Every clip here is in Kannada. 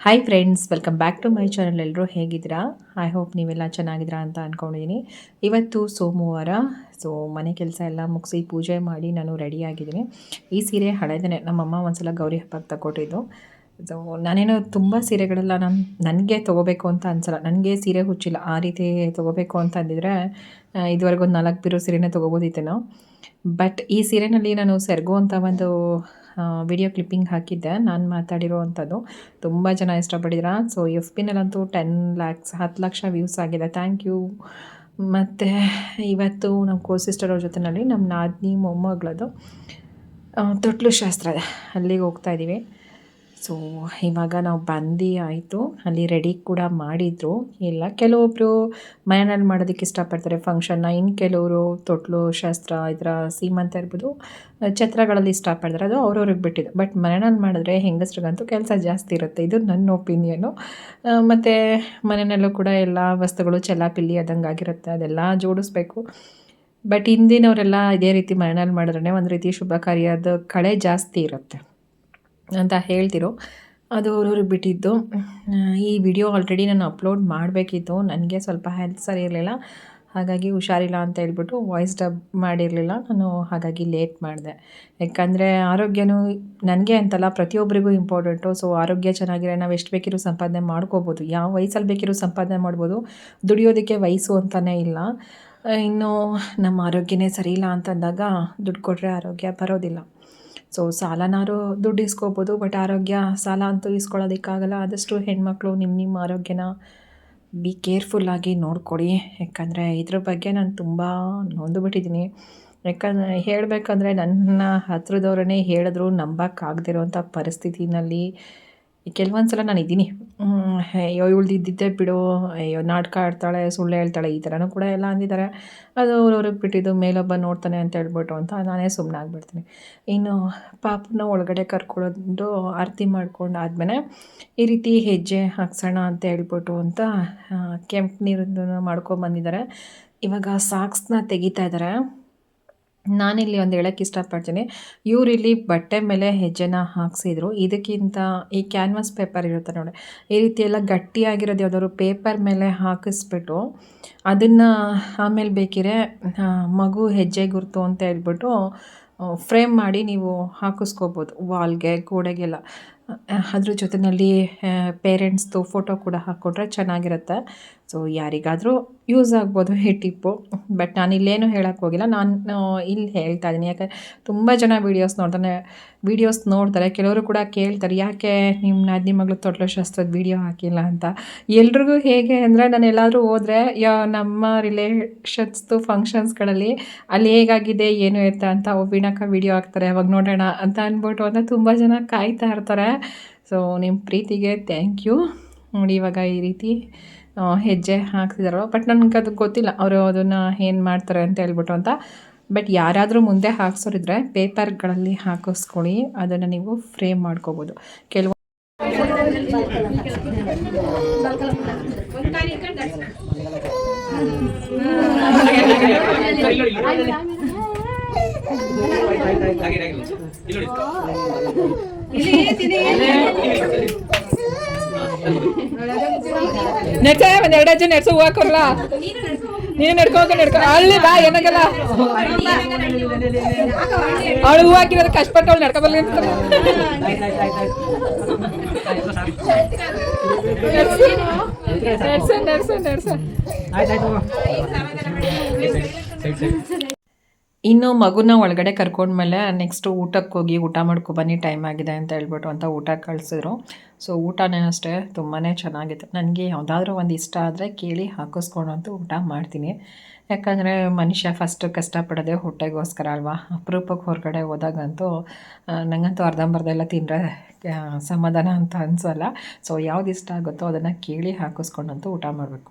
Hi friends welcome back to my channel ಎಲ್ಲರೂ ಹೇಗಿದ್ದೀರಾ? ಐ ಹೋಪ್ ನೀವೆಲ್ಲ ಚೆನ್ನಾಗಿದ್ದೀರಾ ಅಂತ ಅಂದ್ಕೊಂಡಿದ್ದೀನಿ ಇವತ್ತು ಸೋಮವಾರ ಸೊ ಮನೆ ಕೆಲಸ ಎಲ್ಲ ಮುಗಿಸಿ ಪೂಜೆ ಮಾಡಿ ನಾನು ರೆಡಿಯಾಗಿದ್ದೀನಿ ಈ ಸೀರೆ ಹಳೆದೇ ನಮ್ಮಮ್ಮ ಒಂದ್ಸಲ ಗೌರಿ ಹಬ್ಬಕ್ಕೆ ತಗೊಟ್ಟಿದ್ದು. ಸೊ ನಾನೇನು ತುಂಬ ಸೀರೆಗಳೆಲ್ಲ ನಾನು ನನಗೆ ತೊಗೋಬೇಕು ಅಂತ ಅನ್ಸಲ್ಲ. ನನಗೆ ಸೀರೆ ಹುಚ್ಚಿಲ್ಲ. ಆ ರೀತಿ ತೊಗೋಬೇಕು ಅಂತ ಅಂದಿದ್ರೆ ಇದುವರೆಗೂ ಒಂದು ನಾಲ್ಕು ಬಿರೋ ಸೀರೆನೇ ತೊಗೋಬೋದಿತ್ತೇನೋ. ಬಟ್ ಈ ಸೀರೆನಲ್ಲಿ ನಾನು ಸೆರ್ಗೋ ಅಂತ ಒಂದು ವಿಡಿಯೋ ಕ್ಲಿಪ್ಪಿಂಗ್ ಹಾಕಿದ್ದೆ. ನಾನು ಮಾತಾಡಿರೋವಂಥದ್ದು ತುಂಬ ಜನ ಇಷ್ಟಪಟ್ಟಿದ್ರ ಸೊ ಎಫ್ ಪಿನಲ್ಲಂತೂ ಟೆನ್ ಲ್ಯಾಕ್ಸ್ ಹತ್ತು ಲಕ್ಷ ವ್ಯೂಸ್ ಆಗಿದೆ. ಥ್ಯಾಂಕ್ ಯು ಮತ್ತು ಇವತ್ತು ನಮ್ಮ ಕೋ ಸಿಸ್ಟರ್ ಅವ್ರ ಜೊತೆನಲ್ಲಿ ನಮ್ಮ ನಾದಿನಿ ಮೊಮ್ಮಗಳದು ತೊಟ್ಲು ಶಾಸ್ತ್ರ. ಅಲ್ಲಿಗೆ ಹೋಗ್ತಾ ಇದ್ದೀವಿ ಸೊ ಇವಾಗ ನಾವು ಬಂದು ಆಯಿತು. ಅಲ್ಲಿ ರೆಡಿ ಕೂಡ ಮಾಡಿದರು. ಇಲ್ಲ ಕೆಲವೊಬ್ಬರು ಮನೆಯಲ್ಲಿ ಮಾಡೋದಕ್ಕೆ ಇಷ್ಟಪಡ್ತಾರೆ. ಫಂಕ್ಷನ್ನ ಇನ್ನು ಕೆಲವರು ತೊಟ್ಲು, ಶಾಸ್ತ್ರ, ಇದರ ಸೀಮಂತ ಇರ್ಬೋದು, ಛತ್ರಗಳಲ್ಲಿ ಇಷ್ಟಪಡ್ತಾರೆ. ಅದು ಅವ್ರವ್ರಿಗೆ ಬಿಟ್ಟಿದ್ದು. ಬಟ್ ಮನೆಯಲ್ಲಿ ಮಾಡಿದ್ರೆ ಹೆಂಗಸ್ರಿಗಂತೂ ಕೆಲಸ ಜಾಸ್ತಿ ಇರುತ್ತೆ. ಇದು ನನ್ನ ಒಪಿನಿಯನ್ನು ಮತ್ತು ಮನೆಯಲ್ಲೂ ಕೂಡ ಎಲ್ಲ ವಸ್ತುಗಳು ಚೆಲ್ಲಾಪಿಲ್ಲಿ ಆದಂಗೆ ಆಗಿರುತ್ತೆ. ಅದೆಲ್ಲ ಜೋಡಿಸ್ಬೇಕು. ಬಟ್ ಹಿಂದಿನವರೆಲ್ಲ ಇದೇ ರೀತಿ ಮನೆಯಲ್ಲಿ ಮಾಡಿದ್ರೆ ಒಂದು ರೀತಿ ಶುಭ ಕಾರ್ಯದ ಕಳೆ ಜಾಸ್ತಿ ಇರುತ್ತೆ. ಅಂತ ಹೇಳ್ತಿರೋ. ಅದು ಅವ್ರವ್ರಿಗೆ ಬಿಟ್ಟಿದ್ದು. ಈ ವಿಡಿಯೋ ಆಲ್ರೆಡಿ ನಾನು ಅಪ್ಲೋಡ್ ಮಾಡಬೇಕಿತ್ತು. ನನಗೆ ಸ್ವಲ್ಪ ಹೆಲ್ತ್ ಸರಿ ಇರಲಿಲ್ಲ. ಹಾಗಾಗಿ ಹುಷಾರಿಲ್ಲ ಅಂತ ಹೇಳ್ಬಿಟ್ಟು ವಾಯ್ಸ್ ಡಬ್ ಮಾಡಿರಲಿಲ್ಲ. ನಾನು ಹಾಗಾಗಿ ಲೇಟ್ ಮಾಡಿದೆ. ಯಾಕಂದರೆ ಆರೋಗ್ಯನೂ ನನಗೆ ಅಂತಲ್ಲ ಪ್ರತಿಯೊಬ್ಬರಿಗೂ ಇಂಪಾರ್ಟೆಂಟು ಸೊ ಆರೋಗ್ಯ ಚೆನ್ನಾಗಿರೋ ನಾವು ಎಷ್ಟು ಬೇಕಿರೋ ಸಂಪಾದನೆ ಮಾಡ್ಕೋಬೋದು. ಯಾವ ವಯಸ್ಸಲ್ಲಿ ಬೇಕಿರೋ ಸಂಪಾದನೆ ಮಾಡ್ಬೋದು. ದುಡಿಯೋದಕ್ಕೆ ವಯಸ್ಸು ಅಂತಲೇ ಇಲ್ಲ. ಇನ್ನು ನಮ್ಮ ಆರೋಗ್ಯನೇ ಸರಿ ಇಲ್ಲ ಅಂತಂದಾಗ ದುಡ್ಡು ಕೊಟ್ಟರೆ ಆರೋಗ್ಯ ಬರೋದಿಲ್ಲ. ಸೊ ಸಾಲನಾರು ದುಡ್ಡು ಇಸ್ಕೋಬೋದು ಬಟ್ ಆರೋಗ್ಯ ಸಾಲ ಅಂತೂ ಇಸ್ಕೊಳ್ಳೋದಕ್ಕಾಗಲ್ಲ. ಆದಷ್ಟು ಹೆಣ್ಮಕ್ಳು ನಿಮ್ಮ ನಿಮ್ಮ ಆರೋಗ್ಯನ ಬಿ ಕೇರ್ಫುಲ್ಲಾಗಿ ನೋಡ್ಕೊಡಿ. ಯಾಕಂದರೆ ಇದ್ರ ಬಗ್ಗೆ ನಾನು ತುಂಬ ನೊಂದುಬಿಟ್ಟಿದ್ದೀನಿ ಯಾಕಂದರೆ ಹೇಳಬೇಕಂದ್ರೆ ನನ್ನ ಹತ್ರದವ್ರನ್ನೇ ಹೇಳಿದ್ರು ನಂಬಕ್ಕಾಗದಿರೋಂಥ ಪರಿಸ್ಥಿತಿನಲ್ಲಿ ಕೆಲವೊಂದು ಸಲ ನಾನು ಇದ್ದೀನಿ. ಅಯ್ಯೋ, ಇವಳ್ದು ಬಿಡು. ಅಯ್ಯೋ, ನಾಟಕ ಆಡ್ತಾಳೆ, ಸುಳ್ಳು ಹೇಳ್ತಾಳೆ, ಈ ಥರನೂ ಕೂಡ ಎಲ್ಲ ಅಂದಿದ್ದಾರೆ. ಅದು ಅವ್ರವ್ರಿಗೆ ಬಿಟ್ಟಿದ್ದು ಮೇಲೊಬ್ಬ ನೋಡ್ತಾನೆ ಅಂತ ಹೇಳ್ಬಿಟ್ಟು ಅಂತ ನಾನೇ ಸುಮ್ಮನೆ ಆಗ್ಬಿಡ್ತೀನಿ. ಇನ್ನು ಪಾಪನ ಒಳಗಡೆ ಕರ್ಕೊಳ್ಳೋದು ಆರತಿ ಮಾಡ್ಕೊಂಡು ಆದಮೇಲೆ ಈ ರೀತಿ ಹೆಜ್ಜೆ ಹಾಕ್ಸೋಣ ಅಂತ ಹೇಳ್ಬಿಟ್ಟು ಅಂತ ಕೆಂಪು ನೀರನ್ನು ಮಾಡ್ಕೊಂಬಂದಿದ್ದಾರೆ. ಇವಾಗ ಸಾಕ್ಸ್ನ ತೆಗಿತಾ ಇದ್ದಾರೆ. ನಾನಿಲ್ಲಿ ಒಂದು ಹೇಳೋಕ್ಕೆ ಇಷ್ಟಪಡ್ತೀನಿ. ಇಲ್ಲಿ ಬಟ್ಟೆ ಮೇಲೆ ಹೆಜ್ಜೆನ ಹಾಕ್ಸಿದ್ರು. ಇದಕ್ಕಿಂತ ಈ ಕ್ಯಾನ್ವಾಸ್ ಪೇಪರ್ ಇರುತ್ತೆ ನೋಡಿ. ಈ ರೀತಿ ಎಲ್ಲ ಗಟ್ಟಿಯಾಗಿರೋದು ಯಾವುದಾದ್ರು ಪೇಪರ್ ಮೇಲೆ ಹಾಕಿಸ್ಬಿಟ್ಟು ಅದನ್ನು ಆಮೇಲೆ ಬೇಕಿದ್ರೆ ಮಗು ಹೆಜ್ಜೆ ಗುರುತು ಅಂತ ಹೇಳ್ಬಿಟ್ಟು ಫ್ರೇಮ್ ಮಾಡಿ ನೀವು ಹಾಕಿಸ್ಕೋಬೋದು. ವಾಲ್ಗೆ, ಗೋಡೆಗೆಲ್ಲ. ಅದ್ರ ಜೊತೆಯಲ್ಲಿ ಪೇರೆಂಟ್ಸ್ದು ಫೋಟೋ ಕೂಡ ಹಾಕ್ಕೊಟ್ರೆ ಚೆನ್ನಾಗಿರುತ್ತೆ. ಸೊ ಯಾರಿಗಾದರೂ ಯೂಸ್ ಆಗ್ಬೋದು ಈ ಟಿಪ್ಪು ಬಟ್ ನಾನು ಇಲ್ಲೇನು ಹೇಳೋಕ್ಕೆ ಹೋಗಿಲ್ಲ. ನಾನು ಇಲ್ಲಿ ಹೇಳ್ತಾ ಇದ್ದೀನಿ. ಯಾಕಂದರೆ ತುಂಬ ಜನ ವೀಡಿಯೋಸ್ ನೋಡ್ತಾನೆ ವೀಡಿಯೋಸ್ ನೋಡ್ತಾರೆ. ಕೆಲವರು ಕೂಡ ಕೇಳ್ತಾರೆ, ಯಾಕೆ ನಿಮ್ಮ ನಾದಿನಿ ಮಗಳು ತೊಟ್ಲು ಶಾಸ್ತ್ರದ ವೀಡಿಯೋ ಹಾಕಿಲ್ಲ ಅಂತ? ಎಲ್ರಿಗೂ ಹೇಗೆ ಅಂದರೆ, ನಾನು ಎಲ್ಲಾದರೂ ಹೋದರೆ, ಯಾ, ನಮ್ಮ ರಿಲೇಷನ್ಸ್ದು ಫಂಕ್ಷನ್ಸ್ಗಳಲ್ಲಿ ಅಲ್ಲಿ ಹೇಗಾಗಿದೆ, ಏನು ಎತ್ತ ಅಂತ ಒಬ್ಬಿನಕ್ಕ ವೀಡಿಯೋ ಹಾಕ್ತಾರೆ. ಅವಾಗ ನೋಡೋಣ ಅಂತ ಅಂದ್ಬಿಟ್ಟು ಅಂದರೆ ತುಂಬ ಜನ ಕಾಯ್ತಾ ಇರ್ತಾರೆ. ಸೊ ನಿಮ್ಮ ಪ್ರೀತಿಗೆ ಥ್ಯಾಂಕ್ ಯು ನೋಡಿ, ಇವಾಗ ಈ ರೀತಿ ಹೆಜ್ಜೆ ಹಾಕ್ತಿದಾರೋ ಬಟ್ ನನಗೆ ಅದು ಗೊತ್ತಿಲ್ಲ. ಅವರು ಅದನ್ನು ಏನು ಮಾಡ್ತಾರೆ ಅಂತ ಹೇಳ್ಬಿಟ್ಟು ಅಂತ. ಬಟ್ ಯಾರಾದರೂ ಮುಂದೆ ಹಾಕ್ಸೋರಿದ್ರೆ ಪೇಪರ್ಗಳಲ್ಲಿ ಹಾಕಿಸ್ಕೊಳ್ಳಿ. ಅದನ್ನು ನೀವು ಫ್ರೇಮ್ ಮಾಡ್ಕೋಬೋದು. ಕೆಲವು ನೆಡ್ಸ ಒಂದ್ ಎರಡು ಜನ ನೆಡ್ಸು ಹೂವು ಹಾಕೋರ್ಲ ನೀನು ನಡ್ಕೊಂಡು ನಡ್ಕೊ. ಅಲ್ಲಿ ಬಾ ಏನಾಗಲ್ಲ ಅವಳು ಹೂ ಹಾಕಿರೋದು ಕಷ್ಟಪಟ್ಟು ಅವಳು ನಡ್ಕೊಬಲ್ಲ ನಡ್ಸ ನಡ್ಸ ನಡ್ಸ. ಇನ್ನು ಮಗುನ ಒಳಗಡೆ ಕರ್ಕೊಂಡ್ಮೇಲೆ ನೆಕ್ಸ್ಟು ಊಟಕ್ಕೆ ಹೋಗಿ ಊಟ ಮಾಡ್ಕೊ ಬನ್ನಿ ಟೈಮ್ ಆಗಿದೆ ಅಂತ ಹೇಳ್ಬಿಟ್ಟು ಅಂತ ಊಟ ಕಳಿಸಿದ್ರು ಸೊ ಊಟನೇ ಅಷ್ಟೇ ತುಂಬಾ ಚೆನ್ನಾಗಿತ್ತು ನನಗೆ ಯಾವುದಾದ್ರೂ ಒಂದು ಇಷ್ಟ ಆದರೆ ಕೇಳಿ ಹಾಕಿಸ್ಕೊಂಡಂತೂ ಊಟ ಮಾಡ್ತೀನಿ ಯಾಕಂದರೆ ಮನುಷ್ಯ ಫಸ್ಟ್ ಕಷ್ಟಪಡೋದೇ ಹೊಟ್ಟೆಗೋಸ್ಕರ ಅಲ್ವಾ ಅಪರೂಪಕ್ಕೆ ಹೊರಗಡೆ ಹೋದಾಗಂತೂ ನನಗಂತೂ ನಂಗಂತೂ ಅರ್ಧಂಬರ್ಧ ಎಲ್ಲ ತಿಂದರೆ ಸಮಾಧಾನ ಅಂತ ಅನಿಸಲ್ಲ ಸೊ ಯಾವ್ದು ಇಷ್ಟ ಆಗುತ್ತೋ ಅದನ್ನು ಕೇಳಿ ಹಾಕಿಸ್ಕೊಂಡಂತೂ ಊಟ ಮಾಡಬೇಕು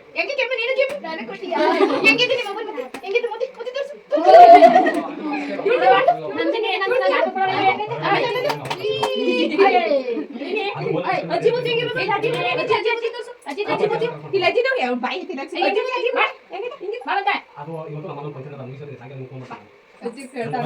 ನೋಡಲಿ ಇಲ್ಲಿ ಇಲ್ಲಿ ಶ್ಶ್, ಅಳ್ಬೇಡ, ಅಳ್ಬೇಡ, ಅಳ್ಬೇಡ. ಇಲ್ಲಿ ನೋಡಲಿ ವಾ, ಸರಿ. ಅಳ್ಬೇಡ, ಅಳ್ಬೇಡ, ಅಳ್ಬೇಡ, ಸುಮ್ನೆ. ಆ, ಇಲ್ಲಿ ನೋಡಲಿ, ಇಲ್ಲಿ, ಕನ್ನಡಕ ಹಾಕು, ಕನ್ನಡಕ. ಇಲ್ಲಿ ಇಲ್ಲಿ ಚಿನ್ನು ಚೆನ್ನಾಗೈತೆ ಇದು, ನೋಡಿ ಚೆನ್ನಾಗೈತೆ ಆ. ಹ್ಮ್. ಅಕ್ಷಿ. ಹೆಂಗೆ ಕೆಮ್ಮು ನೀನು ಕೆಮ್ಮು ನಾನು ಕೊಟ್ಟಿಯಾ ಹೆಂಗಿದ್ದೀನಿ ಮೊಬೈಲ್ ಹೆಂಗಿದ್ದು ಮುದ್ದೆ ಮುದ್ದೆ ತೋರಿಸು ನಂದಿನಿ ಏನಂತ ಯಾಕೆ ಕೊಡೋಣ ಅಜ್ಜಿ ಮುದ್ದೆ ಹೆಂಗಿರೋದು ಅಜ್ಜಿ ಅಜ್ಜಿ ಅಜ್ಜಿ ಅಜ್ಜಿ ತೋರಿಸು ಅಜ್ಜಿ ಅಜ್ಜಿ ಮುದ್ದೆ ಇಲ್ಲ ಅಜ್ಜಿ ನಾವು ಯಾವ ಬಾಯಿ ತಿನ್ನಕ್ಕೆ ಅಜ್ಜಿ ಮುದ್ದೆ ಅಜ್ಜಿ ಮಾಡಿ ಹೆಂಗಿದೆ ಹಿಂಗಿದೆ ಬಾಳಂತ ಅದು ಇವತ್ತು ನಮ್ಮನ್ನು ಪಂಚಾಯತ್ ಮುಗಿಸಿದ್ರೆ ಸಾಯಂಕಾಲ ಮುಗ್ಕೊಂಡ್ಬಿಡ್ತಾರೆ. ಅಜ್ಜಿ ಕೇಳ್ತಾರ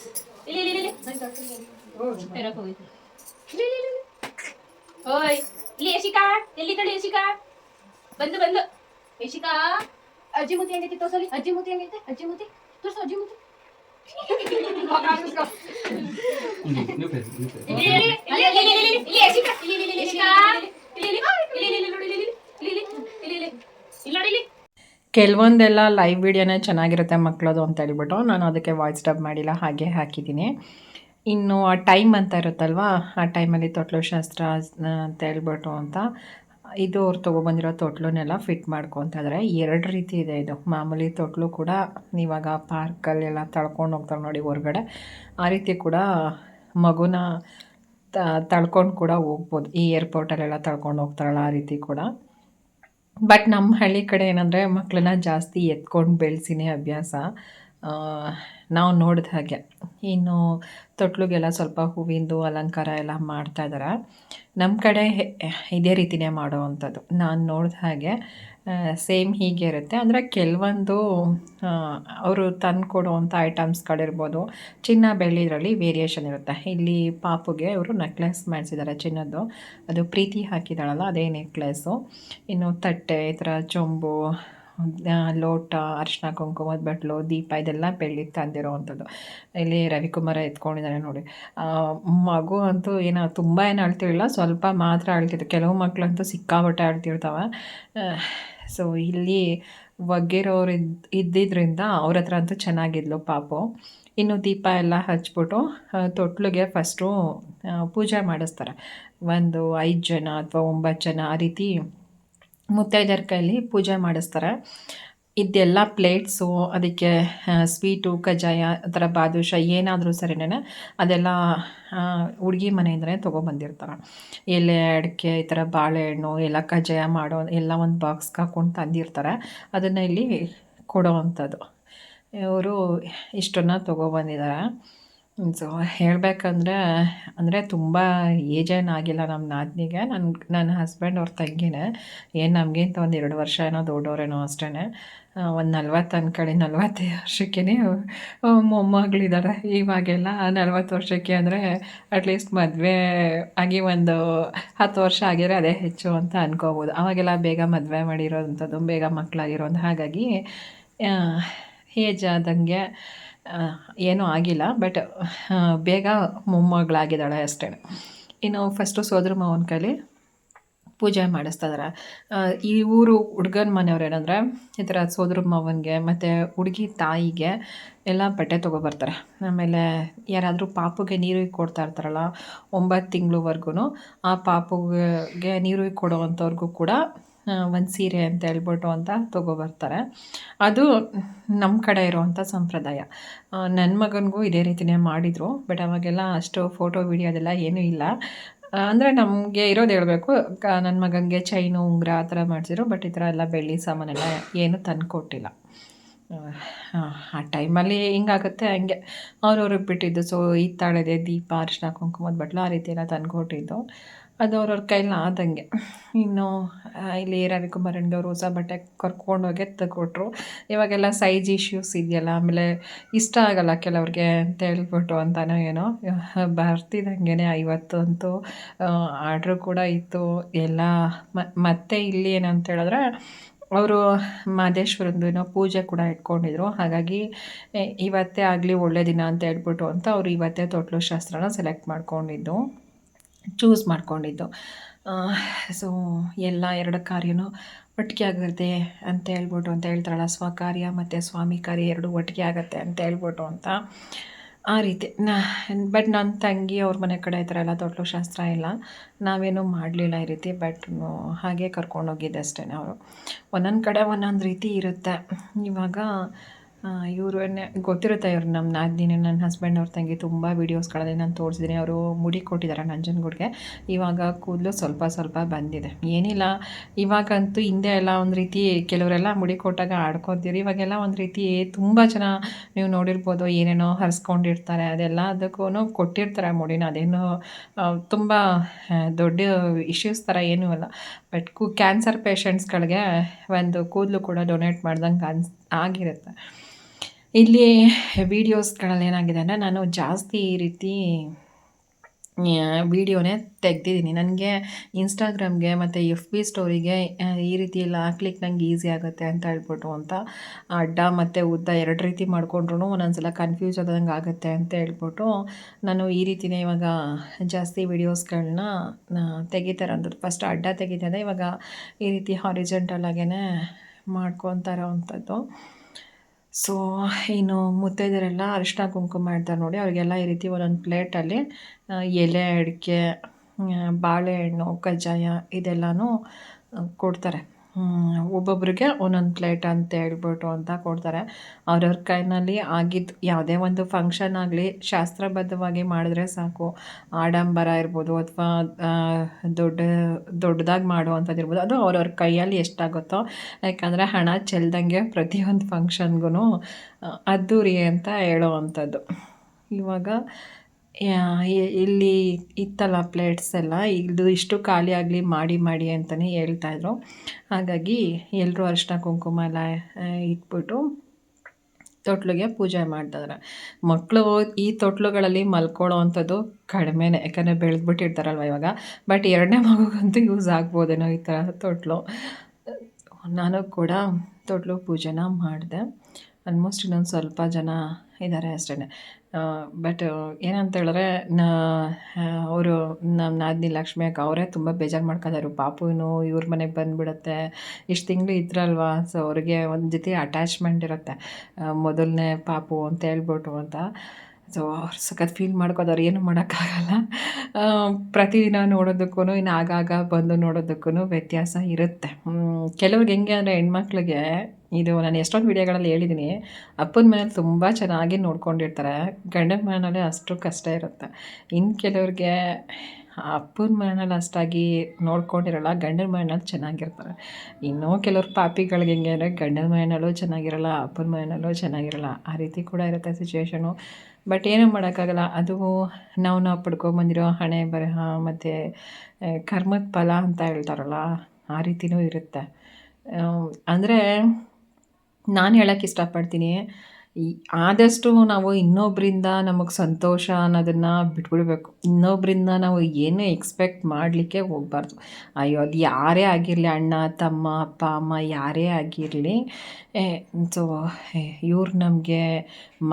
ಸರಿ ಬಿಡು, ಬಸ್ ಬೇಗ ತಗೊಂಡ್ ಬಾ. ಇಲ್ಲಿ ಇಲ್ಲಿ ಇಲ್ಲಿ ತೆರಕ್ ಹೋಗಿತ್ತು. ಇಲ್ಲಿ, ಇಲ್ಲಿ, ಇಲ್ಲಿ. ಓಯ್ ಇಲ್ಲಿ ಯಶಿಕಾ ಎಲ್ಲಿದ್ದಾಳೆ ಯಶಿಕಾ ಬಂದು ಬಂದು ಯಶಿಕಾ ಅಜ್ಜಿ ಮುತ್ತಿ ಹೆಂಗೈತಿ ತೋರ್ಸಲಿ ಅಜ್ಜಿ ಮುತ್ತಿ ಹೆಂಗೈತೆ ಅಜ್ಜಿ ಮುತ್ತಿ ತೋರ್ಸು ಅಜ್ಜಿ ಮುತ್ತಿ ನೀವು ಕೆಲವೊಂದೆಲ್ಲ ಲೈವ್ ವಿಡಿಯೋನೇ ಚೆನ್ನಾಗಿರುತ್ತೆ ಮಕ್ಕಳದು ಅಂತ ಹೇಳ್ಬಿಟ್ಟು. ನಾನು ಅದಕ್ಕೆ ವಾಯ್ಸ್ ಡಬ್ ಮಾಡಿಲ್ಲ, ಹಾಗೆ ಹಾಕಿದ್ದೀನಿ. ಇನ್ನು ಆ ಟೈಮ್ ಅಂತ ಇರುತ್ತಲ್ವಾ, ಆ ಟೈಮಲ್ಲಿ ತೊಟ್ಲು ಶಾಸ್ತ್ರ ಅಂತ ಹೇಳ್ಬಿಟ್ಟು ಅಂತ, ಇದು ಅವ್ರು ತೊಗೊಬಂದಿರೋ ತೊಟ್ಲನ್ನೆಲ್ಲ ಫಿಟ್ ಮಾಡ್ಕೊತಾ ಇದ್ದಾರೆ ಎರಡು ರೀತಿ ಇದೆ ಇದು. ಮಾಮೂಲಿ ತೊಟ್ಲು ಕೂಡ ಇವಾಗ ಪಾರ್ಕಲ್ಲೆಲ್ಲ ತಳ್ಕೊಂಡು ಹೋಗ್ತಾರೆ ನೋಡಿ ಹೊರಗಡೆ. ಆ ರೀತಿ ಕೂಡ ಮಗುನ ತಳ್ಕೊಂಡು ಕೂಡ ಹೋಗ್ಬೋದು. ಈ ಏರ್ಪೋರ್ಟಲ್ಲೆಲ್ಲ ತಳ್ಕೊಂಡು ಹೋಗ್ತಾರಲ್ಲ ಆ ರೀತಿ ಕೂಡ. ಬಟ್ ನಮ್ಮ ಹಳ್ಳಿ ಕಡೆ ಏನಂದರೆ ಮಕ್ಕಳನ್ನ ಜಾಸ್ತಿ ಎತ್ಕೊಂಡು ಬೆಳೆಸಿನೇ ಅಭ್ಯಾಸ. ನಾವು ನೋಡಿದ ಹಾಗೆ. ಇನ್ನು ತೊಟ್ಲಿಗೆಲ್ಲ ಸ್ವಲ್ಪ ಹೂವಿಂದು ಅಲಂಕಾರ ಎಲ್ಲ ಮಾಡ್ತಾ ಇದ್ದಾರೆ ನಮ್ಮ ಕಡೆ ಇದೇ ರೀತಿನೇ ಮಾಡೋ ಅಂಥದ್ದು ನಾನು ನೋಡಿದ ಹಾಗೆ ಸೇಮ್ ಹೀಗೆ ಇರುತ್ತೆ. ಅಂದರೆ ಕೆಲವೊಂದು ಅವರು ತಂದು ಕೊಡುವಂಥ ಐಟಮ್ಸ್ಗಳಿರ್ಬೋದು ಚಿನ್ನ ಬೆಳ್ಳಿದ್ರಲ್ಲಿ ವೇರಿಯೇಷನ್ ಇರುತ್ತೆ. ಇಲ್ಲಿ ಪಾಪುಗೆ ಅವರು ನೆಕ್ಲೆಸ್ ಮಾಡಿಸಿದ್ದಾರೆ ಚಿನ್ನದ್ದು. ಅದು ಪ್ರೀತಿ ಹಾಕಿದಾಳಲ್ಲ ಅದೇ ನೆಕ್ಲೆಸ್ಸು ಇನ್ನು ತಟ್ಟೆ, ಈ ಥರ ಚೊಂಬು ಲೋಟ ಅರಿಶಿನ ಕುಂಕುಮದ ಬಟ್ಲು ದೀಪ, ಇದೆಲ್ಲ ಬೆಳ್ಳಿ ತಂದಿರೋವಂಥದ್ದು. ಇಲ್ಲಿ ರವಿಕುಮಾರ ಎತ್ಕೊಂಡಿದ್ದಾರೆ ನೋಡಿ. ಮಗು ಅಂತೂ ಏನೋ, ತುಂಬ ಏನು ಅಳ್ತಿರಲಿಲ್ಲ, ಸ್ವಲ್ಪ ಮಾತ್ರ ಅಳ್ತಿತ್ತು. ಕೆಲವು ಮಕ್ಕಳಂತೂ ಸಿಕ್ಕಾಬಟ್ಟೆ ಅಳ್ತಿರ್ತಾವೆ. ಸೊ ಇಲ್ಲಿ ಒಗ್ಗಿರೋರು ಇದ್ ಇದ್ದಿದ್ದರಿಂದ ಅವ್ರ ಹತ್ರ ಅಂತೂ ಚೆನ್ನಾಗಿದ್ಲು ಪಾಪು. ಇನ್ನು ದೀಪ ಎಲ್ಲ ಹಚ್ಬಿಟ್ಟು ಆ, ತೊಟ್ಲಿಗೆ ಫಸ್ಟು ಪೂಜೆ ಮಾಡಿಸ್ತಾರೆ. ಒಂದು ಐದು ಜನ ಅಥವಾ ಒಂಬತ್ತು ಜನ ಆ ರೀತಿ ಮುತ್ತೈದರ ಕೈಲಿ ಪೂಜೆ ಮಾಡಿಸ್ತಾರೆ. ಇದೆಲ್ಲ ಪ್ಲೇಟ್ಸು ಅದಕ್ಕೆ ಸ್ವೀಟು ಕಜ್ಜಾಯ, ಆ ಥರ ಬಾದುಷ ಏನಾದರೂ ಸರಿನೇ ಅದೆಲ್ಲ ಹುಡುಗಿ ಮನೆಯಿಂದಲೇ ತೊಗೊಬಂದಿರ್ತಾರೆ ಎಲೆ, ಅಡಿಕೆ, ಈ ಥರ ಬಾಳೆಹಣ್ಣು, ಎಲ್ಲ ಕಜ್ಜಾಯ ಮಾಡೋ, ಎಲ್ಲ ಒಂದು ಬಾಕ್ಸ್ಗೆ ಹಾಕ್ಕೊಂಡು ತಂದಿರ್ತಾರೆ. ಅದನ್ನು ಇಲ್ಲಿ ಕೊಡೋ ಅಂಥದ್ದು ಇವರು ಇಷ್ಟನ್ನು ತೊಗೊಬಂದಿದ್ದಾರೆ ಸೊ ಹೇಳಬೇಕಂದ್ರೆ, ಅಂದರೆ ತುಂಬ ಏಜೇನಾಗಿಲ್ಲ ನಮ್ಮ ನಾದಿನಿಗೆ. ನನ್ನ ನನ್ನ ಹಸ್ಬೆಂಡ್ ಅವ್ರ ತಂಗಿನೇ. ಏನು ನಮಗಿಂತ ಒಂದು ಎರಡು ವರ್ಷ ಏನೋ ದೊಡ್ಡವರೇನೋ ಅಷ್ಟೇ ಒಂದು ನಲ್ವತ್ತು ಕಡೆ ನಲ್ವತ್ತೈದು ವರ್ಷಕ್ಕೇ ಮೊಮ್ಮಗಳಿದ್ದಾರೆ ಇವಾಗೆಲ್ಲ ನಲ್ವತ್ತು ವರ್ಷಕ್ಕೆ ಅಂದರೆ ಅಟ್ಲೀಸ್ಟ್ ಮದುವೆ ಆಗಿ ಒಂದು ಹತ್ತು ವರ್ಷ ಆಗಿರೋ ಅದೇ ಹೆಚ್ಚು ಅಂತ ಅನ್ಕೋಬೋದು. ಅವಾಗೆಲ್ಲ ಬೇಗ ಮದುವೆ ಮಾಡಿರೋವಂಥದ್ದು ಬೇಗ ಮಕ್ಕಳಾಗಿರೋದು ಹಾಗಾಗಿ ಏಜ್ ಆದಂಗೆ ಏನೂ ಆಗಿಲ್ಲ. ಬಟ್ ಬೇಗ ಮೊಮ್ಮಗಳಾಗಿದ್ದಾಳೆ ಅಷ್ಟೇ ಇನ್ನು ಫಸ್ಟು ಸೋದರ ಮಾವನ ಕೈಲಿ. ಪೂಜೆ ಮಾಡಿಸ್ತಾ ಇದಾರೆ ಈ ಊರು ಹುಡ್ಗನ ಮನೆಯವ್ರು ಏನಂದರೆ, ಈ ಥರ ಸೋದರ ಮಾವನಿಗೆ ಮತ್ತು ಹುಡುಗಿ ತಾಯಿಗೆ ಎಲ್ಲ ಬಟ್ಟೆ ತೊಗೊಬರ್ತಾರೆ ಆಮೇಲೆ ಯಾರಾದರೂ ಪಾಪುಗೆ ನೀರು ಕೊಡ್ತಾ ಇರ್ತಾರಲ್ಲ, ಒಂಬತ್ತು ತಿಂಗಳವರೆಗೂ ಆ ಪಾಪುಗೆ ನೀರು ಕೊಡೋವಂಥವ್ರಿಗೂ ಕೂಡ ಒಂದು ಸೀರೆ ಅಂತ ಹೇಳ್ಬಿಟ್ಟು ಅಂತ ತೊಗೊಬರ್ತಾರೆ ಅದು ನಮ್ಮ ಕಡೆ ಇರೋವಂಥ ಸಂಪ್ರದಾಯ. ನನ್ನ ಮಗನಿಗೂ ಇದೇ ರೀತಿನೇ ಮಾಡಿದರು, ಬಟ್ ಅವಾಗೆಲ್ಲ ಅಷ್ಟು ಫೋಟೋ, ವಿಡಿಯೋ ಅದೆಲ್ಲ ಏನೂ ಇಲ್ಲ. ಅಂದರೆ ನಮಗೆ ಇರೋದು ಹೇಳಬೇಕು. ನನ್ನ ಮಗನಿಗೆ ಚೈನು, ಉಂಗುರ ಆ ಥರ ಮಾಡಿಸಿದ್ರು ಬಟ್ ಈ ಥರ ಎಲ್ಲ ಬೆಳ್ಳಿ ಸಾಮಾನೆಲ್ಲ ಏನು ತಂದು ಕೊಟ್ಟಿಲ್ಲ. ಆ ಟೈಮಲ್ಲಿ ಹಿಂಗಾಗುತ್ತೆ ಹಂಗೆ. ಅವ್ರವ್ರಿಗೆ ಬಿಟ್ಟಿದ್ದು ಸೊ ಹಿತ್ತಾಳೆದೆ ದೀಪ, ಅರಿಶಿನ ಕುಂಕುಮದ ಬಟ್ಲು ಆ ರೀತಿ ಎಲ್ಲ ಅದು ಅವ್ರವ್ರ ಕೈಲಿ ಆದಂಗೆ. ಇನ್ನು ಇಲ್ಲಿ ರವಿಕುಮಾರಂಡಿ ಅವರು ಹೊಸ ಬಟ್ಟೆ ಕರ್ಕೊಂಡೋಗಿ ತಗೊಟ್ರು ಇವಾಗೆಲ್ಲ ಸೈಜ್ ಇಶ್ಯೂಸ್ ಇದೆಯಲ್ಲ, ಆಮೇಲೆ ಇಷ್ಟ ಆಗಲ್ಲ ಕೆಲವ್ರಿಗೆ ಅಂತ ಹೇಳ್ಬಿಟ್ಟು ಅಂತಾನೋ ಏನೋ. ಬರ್ತಿದ್ದಂಗೆ ಐವತ್ತು ಅಂತೂ ಆರ್ಡ್ರು ಕೂಡ ಇತ್ತು. ಎಲ್ಲ ಮತ್ತೆ ಇಲ್ಲಿ ಏನಂತ ಹೇಳಿದ್ರೆ, ಅವರು ಮಾದೇಶ್ವರಂದು ಏನೋ ಪೂಜೆ ಕೂಡ ಇಟ್ಕೊಂಡಿದ್ರು. ಹಾಗಾಗಿ ಇವತ್ತೇ ಆಗಲಿ ಒಳ್ಳೆ ದಿನ ಅಂತ ಹೇಳ್ಬಿಟ್ಟು ಅಂತ ಅವರು ಇವತ್ತೇ ತೊಟ್ಲು ಶಾಸ್ತ್ರನ ಸೆಲೆಕ್ಟ್ ಮಾಡ್ಕೊಂಡಿದ್ದು. ಚೂಸ್ ಮಾಡಿಕೊಂಡಿದ್ದು. ಸೊ ಎಲ್ಲ ಎರಡು ಕಾರ್ಯನೂ ಒಟ್ಟಿಗೆ ಆಗುತ್ತೆ ಅಂತ ಹೇಳ್ಬಿಟ್ಟು ಅಂತ ಹೇಳ್ತಾರಲ್ಲ, ಸ್ವಕಾರ್ಯ ಮತ್ತು ಸ್ವಾಮಿ ಕಾರ್ಯ ಎರಡು ಒಟ್ಟಿಗೆ ಆಗುತ್ತೆ ಅಂತ ಹೇಳ್ಬಿಟ್ಟು ಅಂತ ಆ ರೀತಿ. ನಾ ಬಟ್ ನನ್ನ ತಂಗಿ ಅವ್ರ ಮನೆ ಕಡೆ ಈ ಥರ ಎಲ್ಲ ತೊಟ್ಲು ಶಾಸ್ತ್ರ ಇಲ್ಲ. ನಾವೇನೂ ಮಾಡಲಿಲ್ಲ ಈ ರೀತಿ ಬಟ್ ಹಾಗೆ ಕರ್ಕೊಂಡೋಗಿದ್ದೆ ಅಷ್ಟೇ ಅವರು. ಒಂದೊಂದು ಕಡೆ ಒಂದೊಂದು ರೀತಿ ಇರುತ್ತೆ. ಇವಾಗ ಇವರು ಗೊತ್ತಿರುತ್ತೆ ಇವ್ರು ನಮ್ಮ ನಾದಿನಿ ನನ್ನ ಹಸ್ಬೆಂಡ್ ಅವ್ರ ತಂಗಿ ತುಂಬ ವೀಡಿಯೋಸ್ಗಳಲ್ಲಿ ನಾನು ತೋರಿಸಿದ್ದೀನಿ ಅವರು ಮುಡಿ ಕೊಟ್ಟಿದ್ದಾರೆ ನಂಜನಗೂಡಿಗೆ. ಇವಾಗ ಕೂದಲು ಸ್ವಲ್ಪ ಸ್ವಲ್ಪ ಬಂದಿದೆ. ಏನಿಲ್ಲ, ಇವಾಗಂತೂ ಹಿಂದೆ ಎಲ್ಲ ಒಂದು ರೀತಿ ಕೆಲವರೆಲ್ಲ ಮುಡಿ ಕೊಟ್ಟಾಗ ಆಡ್ಕೊತೀರಿ. ಇವಾಗೆಲ್ಲ ಒಂದು ರೀತಿ ತುಂಬ ಜನ ನೀವು ನೋಡಿರ್ಬೋದು, ಏನೇನೋ ಹರಿಸ್ಕೊಂಡಿರ್ತಾರೆ, ಅದೆಲ್ಲ ಅದಕ್ಕೂ ಕೊಟ್ಟಿರ್ತಾರೆ ಮುಡಿನ. ಅದೇನು ತುಂಬ ದೊಡ್ಡ ಇಶ್ಯೂಸ್ ಥರ ಏನೂ ಅಲ್ಲ. ಬಟ್ ಕ್ಯಾನ್ಸರ್ ಪೇಷಂಟ್ಸ್ಗಳಿಗೆ ಒಂದು ಕೂದಲು ಕೂಡ ಡೊನೇಟ್ ಮಾಡ್ದಂಗೆ ಅನ್ಸ್ ಆಗಿರುತ್ತೆ. ಇಲ್ಲಿ ವೀಡಿಯೋಸ್ಗಳಲ್ಲಿ ಏನಾಗಿದೆ ಅಂದರೆ ನಾನು ಜಾಸ್ತಿ ಈ ರೀತಿ ವೀಡಿಯೋನೇ ತೆಗ್ದಿದ್ದೀನಿ. ನನಗೆ ಇನ್ಸ್ಟಾಗ್ರಾಮ್ಗೆ ಮತ್ತು ಎಫ್ ಬಿ ಸ್ಟೋರಿಗೆ ಈ ರೀತಿ ಎಲ್ಲ ಹಾಕ್ಲಿಕ್ಕೆ ನಂಗೆ ಈಸಿ ಆಗುತ್ತೆ ಅಂತ ಹೇಳ್ಬಿಟ್ಟು ಅಂತ ಅಡ್ಡ ಮತ್ತು ಉದ್ದ ಎರಡು ರೀತಿ ಮಾಡ್ಕೊಂಡ್ರು ಒಂದೊಂದು ಸಲ ಕನ್ಫ್ಯೂಸ್ ಆದಂಗೆ ಆಗುತ್ತೆ ಅಂತ ಹೇಳ್ಬಿಟ್ಟು ನಾನು ಈ ರೀತಿನೇ ಇವಾಗ ಜಾಸ್ತಿ ವೀಡಿಯೋಸ್ಗಳನ್ನ ತೆಗಿತಾರೆ ಅಂದ್ರೆ ಫಸ್ಟ್ ಅಡ್ಡ ತೆಗಿತಾರೆ ಇವಾಗ ಈ ರೀತಿ ಹಾರಿಜೆಂಟಲ್ ಆಗೇ ಮಾಡ್ಕೊತಾರೋ ಇರೋವಂಥದ್ದು ಸೊ, ಇನ್ನು ಮುತ್ತೈದರೆಲ್ಲ ಅರಿಶಿನ ಕುಂಕುಮ ಮಾಡ್ತಾರೆ ನೋಡಿ. ಅವರಿಗೆಲ್ಲ ಈ ರೀತಿ ಒಂದೊಂದು ಪ್ಲೇಟಲ್ಲಿ ಎಲೆ ಅಡಿಕೆ ಬಾಳೆಹಣ್ಣು, ಕಜ್ಜಾಯ ಇದೆಲ್ಲನೂ ಕೊಡ್ತಾರೆ. ಹ್ಮ್, ಒಬ್ಬೊಬ್ರಿಗೆ ಒಂದೊಂದು ಪ್ಲೇಟ್ ಅಂತ ಹೇಳ್ಬಿಟ್ಟು ಅಂತ ಕೊಡ್ತಾರೆ. ಅವ್ರವ್ರ ಕೈನಲ್ಲಿ ಆಗಿದ್ದು ಯಾವುದೇ ಒಂದು ಫಂಕ್ಷನ್ ಆಗಲಿ ಶಾಸ್ತ್ರಬದ್ಧವಾಗಿ ಮಾಡಿದ್ರೆ ಸಾಕು. ಆಡಂಬರ ಇರ್ಬೋದು ಅಥವಾ ದೊಡ್ಡ ದೊಡ್ಡದಾಗಿ ಮಾಡುವಂಥದ್ದು ಇರ್ಬೋದು. ಅದು ಅವ್ರವ್ರ ಕೈಯಲ್ಲಿ ಎಷ್ಟಾಗುತ್ತೋ ಯಾಕಂದರೆ ಹಣ ಚೆಲ್ದಂಗೆ ಪ್ರತಿಯೊಂದು ಫಂಕ್ಷನ್ಗೂ ಅದ್ದೂರಿ ಅಂತ ಹೇಳೋವಂಥದ್ದು. ಇವಾಗ ಇಲ್ಲಿ ಇತ್ತಲ್ಲ ಪ್ಲೇಟ್ಸ್ ಎಲ್ಲ, ಇದು ಇಷ್ಟು ಖಾಲಿ ಆಗಲಿ ಮಾಡಿ ಮಾಡಿ ಅಂತಲೇ ಹೇಳ್ತಾಯಿದ್ರು ಹಾಗಾಗಿ ಎಲ್ಲರೂ ಅರಿಶಿನ ಕುಂಕುಮ ಎಲ್ಲ ಇಟ್ಬಿಟ್ಟು ತೊಟ್ಲಿಗೆ ಪೂಜೆ ಮಾಡ್ತಿದ್ದಾರೆ ಮಕ್ಕಳು ಈ ತೊಟ್ಲುಗಳಲ್ಲಿ ಮಲ್ಕೊಳ್ಳೋ ಅಂಥದ್ದು ಕಡಿಮೆನೇ, ಯಾಕಂದರೆ ಬೆಳೆದ್ಬಿಟ್ಟಿರ್ತಾರಲ್ವ ಇವಾಗ. ಬಟ್ ಎರಡನೇ ಮಗುಗಂತೂ ಯೂಸ್ ಆಗ್ಬೋದೇನೋ ಈ ಥರ ತೊಟ್ಲು. ನಾನು ಕೂಡ ತೊಟ್ಲು ಪೂಜೆನ ಮಾಡಿದೆ. ಆಲ್ಮೋಸ್ಟ್ ಇನ್ನೊಂದು ಸ್ವಲ್ಪ ಜನ ಇದ್ದಾರೆ ಅಷ್ಟೇ ಬಟ್ ಏನಂತ ಹೇಳಿದ್ರೆ, ನಾ ಅವರು ನಮ್ಮ ನಾದಿನಿ ಲಕ್ಷ್ಮಿ ಅಕ್ಕ ಅವರೇ ತುಂಬ ಬೇಜಾರು ಮಾಡ್ಕೊತಾರೆ ಪಾಪುನು ಇವ್ರ ಮನೆಗೆ ಬಂದುಬಿಡುತ್ತೆ. ಇಷ್ಟು ತಿಂಗಳು ಇದ್ರಲ್ವಾ? ಸೊ ಅವ್ರಿಗೆ ಒಂದು ಜೊತೆ ಅಟ್ಯಾಚ್ಮೆಂಟ್ ಇರುತ್ತೆ. ಮೊದಲನೇ ಪಾಪು ಅಂತ ಹೇಳ್ಬಿಟ್ಟು ಅಂತ. ಸೊ ಅವ್ರು ಸಖತ್ ಫೀಲ್ ಮಾಡ್ಕೋದವ್ರು ಏನು ಮಾಡೋಕ್ಕಾಗಲ್ಲ. ಪ್ರತಿದಿನ ನೋಡೋದಕ್ಕೂ ಇನ್ನು ಆಗಾಗ ಬಂದು ನೋಡೋದಕ್ಕೂ ವ್ಯತ್ಯಾಸ ಇರುತ್ತೆ. ಕೆಲವ್ರಿಗೆ ಹೆಂಗೆ ಅಂದರೆ ಹೆಣ್ಮಕ್ಳಿಗೆ ಇದು ನಾನು ಎಷ್ಟೊಂದು ವಿಡಿಯೋಗಳಲ್ಲಿ ಹೇಳಿದ್ದೀನಿ. ಅಪ್ಪನ ಮನೇಲಿ ತುಂಬ ಚೆನ್ನಾಗಿ ನೋಡ್ಕೊಂಡಿರ್ತಾರೆ. ಗಂಡನ ಮನೆಯಲ್ಲಿ ಅಷ್ಟು ಕಷ್ಟ ಇರುತ್ತೆ. ಇನ್ನು ಕೆಲವ್ರಿಗೆ ಅಪ್ಪನ ಮನೇಲಿ ಅಷ್ಟಾಗಿ ನೋಡ್ಕೊಂಡಿರಲ್ಲ, ಗಂಡನ ಮನೇಲಿ ಚೆನ್ನಾಗಿರ್ತಾರೆ. ಇನ್ನೂ ಕೆಲವ್ರು ಪಾಪಿಗಳಿಗೆ ಹೆಂಗೆ ಅಂದರೆ ಗಂಡನ ಮನೆಯಲ್ಲೂ ಚೆನ್ನಾಗಿರಲ್ಲ, ಅಪ್ಪನ ಮನೆಯಲ್ಲೂ ಚೆನ್ನಾಗಿರಲ್ಲ. ಆ ರೀತಿ ಕೂಡ ಇರುತ್ತೆ ಸಿಚುವೇಶನು ಬಟ್ ಏನೂ ಮಾಡೋಕ್ಕಾಗಲ್ಲ. ಅದು ನಾವು ನಾವು ಪಡ್ಕೊಂಬಂದಿರೋ ಹಣೆ ಬರಹ ಮತ್ತು ಕರ್ಮದ ಫಲ ಅಂತ ಹೇಳ್ತಾರಲ್ಲ, ಆ ರೀತಿಯೂ ಇರುತ್ತೆ. ಅಂದರೆ ನಾನು ಹೇಳಕ್ಕೆ ಇಷ್ಟಪಡ್ತೀನಿ. ಈ ಆದಷ್ಟು ನಾವು ಇನ್ನೊಬ್ಬರಿಂದ ನಮಗೆ ಸಂತೋಷ ಅನ್ನೋದನ್ನು ಬಿಟ್ಬಿಡ್ಬೇಕು. ಇನ್ನೊಬ್ಬರಿಂದ ನಾವು ಏನೂ ಎಕ್ಸ್ಪೆಕ್ಟ್ ಮಾಡಲಿಕ್ಕೆ ಹೋಗ್ಬಾರ್ದು. ಅಯ್ಯೋ, ಅದು ಯಾರೇ ಆಗಿರಲಿ, ಅಣ್ಣ, ತಮ್ಮ, ಅಪ್ಪ, ಅಮ್ಮ ಯಾರೇ ಆಗಿರಲಿ ಸೊ ಇವ್ರು ನಮಗೆ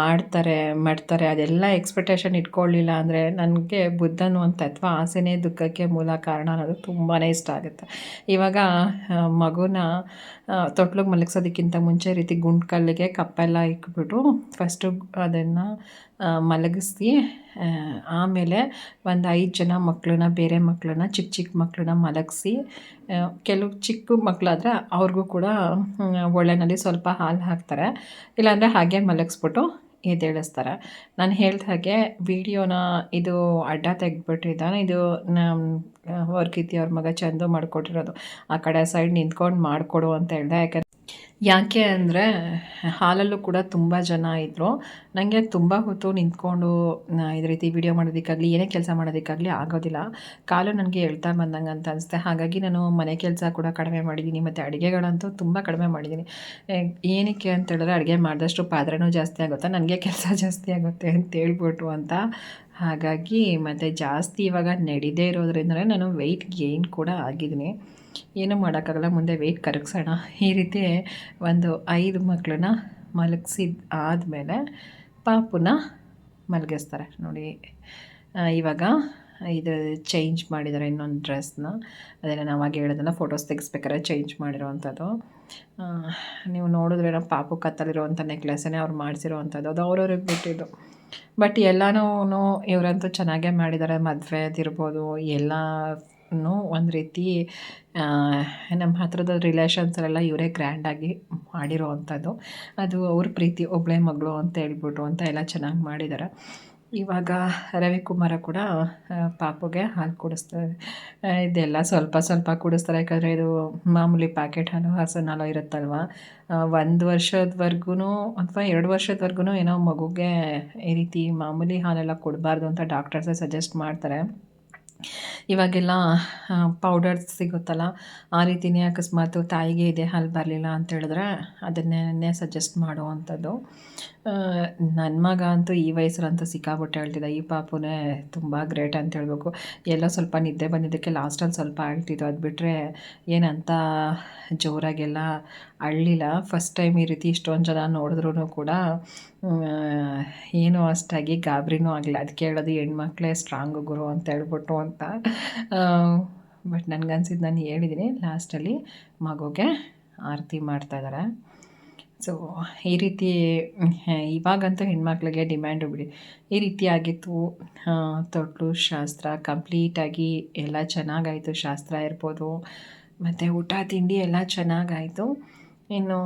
ಮಾಡ್ತಾರೆ ಮಾಡ್ತಾರೆ. ಅದೆಲ್ಲ ಎಕ್ಸ್ಪೆಕ್ಟೇಷನ್ ಇಟ್ಕೊಳ್ಳಿಲ್ಲ ಅಂದರೆ ನನಗೆ ಬುದ್ಧನು ಅಂತ ತತ್ವ ಆಸೆನೇ ದುಃಖಕ್ಕೆ ಮೂಲ ಕಾರಣ ಅನ್ನೋದು ತುಂಬಾ ಇಷ್ಟ ಆಗುತ್ತೆ. ಇವಾಗ ಮಗುನ ತೊಟ್ಲಿಗೆ ಮಲಗಿಸೋದಕ್ಕಿಂತ ಮುಂಚೆ ರೀತಿ ಗುಂಡು ಕಲ್ಲಿಗೆ ಕಪ್ಪೆಲ್ಲ ಇಕ್ಬಿಟ್ಟು ಫಸ್ಟು ಅದನ್ನು ಮಲಗಿಸಿ ಆಮೇಲೆ ಒಂದು ಐದು ಜನ ಮಕ್ಕಳನ್ನ ಬೇರೆ ಮಕ್ಕಳನ್ನ ಚಿಕ್ಕ ಚಿಕ್ಕ ಮಕ್ಕಳನ್ನ ಮಲಗಿಸಿ ಕೆಲವು ಚಿಕ್ಕ ಮಕ್ಕಳಾದ್ರೆ ಅವ್ರಿಗೂ ಕೂಡ ಒಳ್ಳೆನಲ್ಲಿ ಸ್ವಲ್ಪ ಹಾಲು ಹಾಕ್ತಾರೆ. ಇಲ್ಲಾಂದರೆ ಹಾಗೆ ಮಲಗಿಸ್ಬಿಟ್ಟು ಎದ್ದೇಳಿಸ್ತಾರೆ. ನಾನು ಹೇಳ್ದ ಹಾಗೆ ವಿಡಿಯೋನ ಇದು ಅಡ್ಡ ತೆಗೆದ್ಬಿಟ್ಟಿದ್ದಾನೆ. ಇದು ನಮ್ಮ ವರ್ಕಿತಿ ಅವ್ರ ಮಗ ಚಂದು ಮಾಡಿಕೊಟ್ಟಿರೋದು. ಆ ಕಡೆ ಸೈಡ್ ನಿಂತ್ಕೊಂಡು ಮಾಡಿಕೊಡು ಅಂತ ಹೇಳ್ದೆ. ಯಾಕಂದ್ರೆ ಯಾಕೆ ಅಂದರೆ ಹಾಲಲ್ಲೂ ಕೂಡ ತುಂಬ ಜನ ಇದ್ದರು ನನಗೆ ತುಂಬ ಹೊತ್ತು ನಿಂತ್ಕೊಂಡು ಇದೇ ರೀತಿ ವಿಡಿಯೋ ಮಾಡೋದಕ್ಕಾಗಲಿ, ಏನೇ ಕೆಲಸ ಮಾಡೋದಕ್ಕಾಗಲಿ ಆಗೋದಿಲ್ಲ. ಕಾಲು ನನಗೆ ಎಳ್ತಾ ಬಂದಂಗೆ ಅಂತ ಅನಿಸುತ್ತೆ ಹಾಗಾಗಿ ನಾನು ಮನೆ ಕೆಲಸ ಕೂಡ ಕಡಿಮೆ ಮಾಡಿದ್ದೀನಿ ಮತ್ತು ಅಡುಗೆಗಳಂತೂ ತುಂಬ ಕಡಿಮೆ ಮಾಡಿದ್ದೀನಿ ಏನಕ್ಕೆ ಅಂತ ಹೇಳಿದ್ರೆ ಅಡುಗೆ ಮಾಡಿದಷ್ಟು ಪಾತ್ರೆನೂ ಜಾಸ್ತಿ ಆಗುತ್ತೆ. ನನಗೆ ಕೆಲಸ ಜಾಸ್ತಿ ಆಗುತ್ತೆ ಅಂತ ಹೇಳ್ಬಿಟ್ಟು ಅಂತ. ಹಾಗಾಗಿ ಮತ್ತು ಜಾಸ್ತಿ ಇವಾಗ ನಡೀದೇ ಇರೋದ್ರಿಂದಲೇ ನಾನು ವೆಯ್ಟ್ ಗೇನ್ ಕೂಡ ಆಗಿದ್ದೀನಿ ಏನೂ ಮಾಡೋಕ್ಕಾಗಲ್ಲ, ಮುಂದೆ ವೆಯ್ಟ್ ಕರಗಿಸೋಣ. ಈ ರೀತಿ ಒಂದು ಐದು ಮಕ್ಕಳನ್ನ ಮಲಗಿಸಿದ ಆದಮೇಲೆ ಪಾಪುನ ಮಲಗಿಸ್ತಾರೆ. ನೋಡಿ ಇವಾಗ ಇದು ಚೇಂಜ್ ಮಾಡಿದ್ದಾರೆ ಇನ್ನೊಂದು ಡ್ರೆಸ್ನ ಅದನ್ನು ನಾನು ಅವಾಗ ಹೇಳೋದನ್ನ ಫೋಟೋಸ್ ತೆಗಿಸ್ಬೇಕಾದ್ರೆ ಚೇಂಜ್ ಮಾಡಿರೋವಂಥದ್ದು. ನೀವು ನೋಡಿದ್ರೆ ನಮ್ಮ ಪಾಪು ಕತ್ತಲಿರುವಂಥ ನೆಕ್ಲೆಸನ್ನೇ ಅವ್ರು ಮಾಡಿಸಿರೋವಂಥದ್ದು. ಅದು ಅವ್ರವ್ರಿಗೆ ಬಿಟ್ಟಿದ್ದು. ಬಟ್ ಎಲ್ಲನೂ ಇವರಂತೂ ಚೆನ್ನಾಗೇ ಮಾಡಿದ್ದಾರೆ. ಮದುವೆ ಅದಿರ್ಬೋದು ಎಲ್ಲನೂ ಒಂದು ರೀತಿ ನಮ್ಮ ಹತ್ರದ ರಿಲೇಷನ್ಸಲ್ಲೆಲ್ಲ ಇವರೇ ಗ್ರ್ಯಾಂಡಾಗಿ ಮಾಡಿರೋ ಅಂಥದ್ದು ಅದು ಅವ್ರ ಪ್ರೀತಿ ಒಬ್ಬಳೇ ಮಗಳು ಅಂತ ಹೇಳ್ಬಿಟ್ಟು ಅಂತ ಎಲ್ಲ ಚೆನ್ನಾಗಿ ಮಾಡಿದ್ದಾರೆ ಇವಾಗ ರವಿಕುಮಾರ ಕೂಡ ಪಾಪುಗೆ ಹಾಲು ಕುಡಿಸ್ತಾರೆ ಇದೆಲ್ಲ ಸ್ವಲ್ಪ ಸ್ವಲ್ಪ ಕುಡಿಸ್ತಾರೆ. ಯಾಕಂದರೆ ಇದು ಮಾಮೂಲಿ ಪ್ಯಾಕೆಟ್ ಹಾಲು ಹಸುವಿನ ಹಾಲು ಇರುತ್ತಲ್ವ ಒಂದು ವರ್ಷದವರೆಗೂ ಅಥವಾ ಎರಡು ವರ್ಷದವರೆಗೂ ಏನೋ ಮಗುಗೆ ಈ ರೀತಿ ಮಾಮೂಲಿ ಹಾಲೆಲ್ಲ ಕೊಡಬಾರ್ದು ಅಂತ ಡಾಕ್ಟರ್ಸೇ ಸಜೆಸ್ಟ್ ಮಾಡ್ತಾರೆ. ಇವಾಗೆಲ್ಲ ಪೌಡರ್ಸ್ ಸಿಗುತ್ತಲ್ಲ, ಆ ರೀತಿಯೇ ಅಕಸ್ಮಾತ್ ತಾಯಿಗೆ ಇದೆ ಹಾಲು ಬರಲಿಲ್ಲ ಅಂತ ಹೇಳಿದ್ರೆ ಅದನ್ನೇ ಸಜೆಸ್ಟ್ ಮಾಡುವಂಥದ್ದು. ನನ್ನ ಮಗ ಅಂತೂ ಈ ವಯಸ್ಸಲ್ಲಂತೂ ಸಿಕ್ಕಾಬಿಟ್ಟು ಹೇಳ್ತಿದ್ದ ಈ ಪಾಪುನೇ ತುಂಬ ಗ್ರೇಟ್ ಅಂತ ಹೇಳಬೇಕು. ಎಲ್ಲ ಸ್ವಲ್ಪ ನಿದ್ದೆ ಬಂದಿದ್ದಕ್ಕೆ ಲಾಸ್ಟಲ್ಲಿ ಸ್ವಲ್ಪ ಅಳ್ತಿದ್ದು. ಅದು ಬಿಟ್ಟರೆ ಏನಂತ ಜೋರಾಗೆಲ್ಲ ಅಳ್ಳಿಲ್ಲ. ಫಸ್ಟ್ ಟೈಮ್ ಈ ರೀತಿ ಇಷ್ಟೊಂದು ಜನ ನೋಡಿದ್ರೂ ಕೂಡ ಏನೂ ಅಷ್ಟಾಗಿ ಗಾಬರಿನೂ ಆಗಲಿಲ್ಲ. ಅದಕ್ಕೆ ಹೇಳೋದು ಹೆಣ್ಮಕ್ಳೇ ಸ್ಟ್ರಾಂಗ್ ಗುರು ಅಂತ ಹೇಳ್ಬಿಟ್ಟು ಅಂತ. ಬಟ್ ನನಗನ್ಸಿದ್ದು ನಾನು ಹೇಳಿದ್ದೀನಿ ಲಾಸ್ಟಲ್ಲಿ ಮಗುಗೆ ಆರತಿ ಮಾಡ್ತಾಯಿದ್ದಾರೆ ಸೊ ಈ ರೀತಿ ಇವಾಗಂತೂ ಹೆಣ್ಮಕ್ಳಿಗೆ ಡಿಮ್ಯಾಂಡ್ ಬಿಡಿ. ಈ ರೀತಿ ಆಗಿತ್ತು ತೊಟ್ಲು, ಶಾಸ್ತ್ರ, ಕಂಪ್ಲೀಟಾಗಿ ಎಲ್ಲ ಚೆನ್ನಾಗಾಯಿತು. ಶಾಸ್ತ್ರ ಇರ್ಬೋದು, ಮತ್ತು ಊಟ, ತಿಂಡಿ ಎಲ್ಲ ಚೆನ್ನಾಗಾಯಿತು. ಇನ್ನು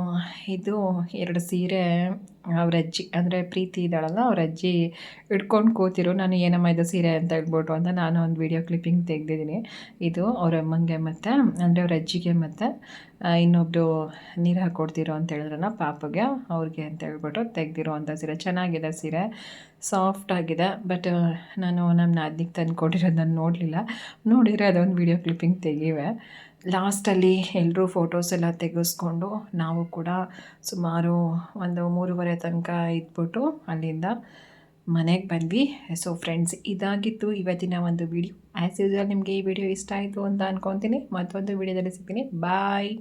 ಇದು ಎರಡು ಸೀರೆ ಅವ್ರ ಅಜ್ಜಿ, ಅಂದರೆ ಪ್ರೀತಿ ಇದ್ದಾಳಲ್ಲ, ಅವ್ರ ಅಜ್ಜಿ ಹಿಡ್ಕೊಂಡು ಕೂತಿರು. ನಾನು ಏನಮ್ಮ ಇದು ಸೀರೆ ಅಂತ ಹೇಳ್ಬಿಟ್ಟು ಅಂತ ನಾನು ಒಂದು ವೀಡಿಯೋ ಕ್ಲಿಪ್ಪಿಂಗ್ ತೆಗೆದಿದ್ದೀನಿ. ಇದು ಅವ್ರ ಅಮ್ಮಂಗೆ ಮತ್ತು, ಅಂದರೆ ಅವ್ರ ಅಜ್ಜಿಗೆ ಮತ್ತು ಇನ್ನೊಬ್ಬರು ನೀರು ಹಾಕ್ಕೊಡ್ತಿರೋ ಅಂತ ಹೇಳಿದ್ರಲ್ಲ ಪಾಪಗೆ, ಅವ್ರಿಗೆ ಅಂತ ಹೇಳ್ಬಿಟ್ಟು ತೆಗ್ದಿರೋ ಅಂಥ ಸೀರೆ. ಚೆನ್ನಾಗಿದೆ ಸೀರೆ ಸಾಫ್ಟ್ ಆಗಿದೆ ಬಟ್ ನಾನು ನಮ್ಮ ನಾದಿಗೆ ತಂದು ಕೊಟ್ಟಿರೋದು ನಾನು ನೋಡಲಿಲ್ಲ. ನೋಡಿದರೆ ಅದೊಂದು ವೀಡಿಯೋ ಕ್ಲಿಪ್ಪಿಂಗ್ ತೆಗಿವೆ. ಲಾಸ್ಟಲ್ಲಿ ಎಲ್ಲರೂ ಫೋಟೋಸ್ ಎಲ್ಲ ತೆಗೆಸ್ಕೊಂಡು ನಾವು ಕೂಡ ಸುಮಾರು ಒಂದು ಮೂರುವರೆ ತನಕ ಇದ್ಬಿಟ್ಟು ಅಲ್ಲಿಂದ ಮನೆಗೆ ಬಂದ್ವಿ. ಸೊ ಫ್ರೆಂಡ್ಸ್ ಇದಾಗಿತ್ತು ಇವತ್ತಿನ ಒಂದು ವಿಡಿಯೋ ಆ್ಯಸ್ ಯೂಸ್ವಲ್ ನಿಮಗೆ ಈ ವಿಡಿಯೋ ಇಷ್ಟ ಆಯಿತು ಅಂತ ಅನ್ಕೊತೀನಿ. ಮತ್ತೊಂದು ವಿಡಿಯೋದಲ್ಲಿ ಸಿಗ್ತೀನಿ. ಬಾಯ್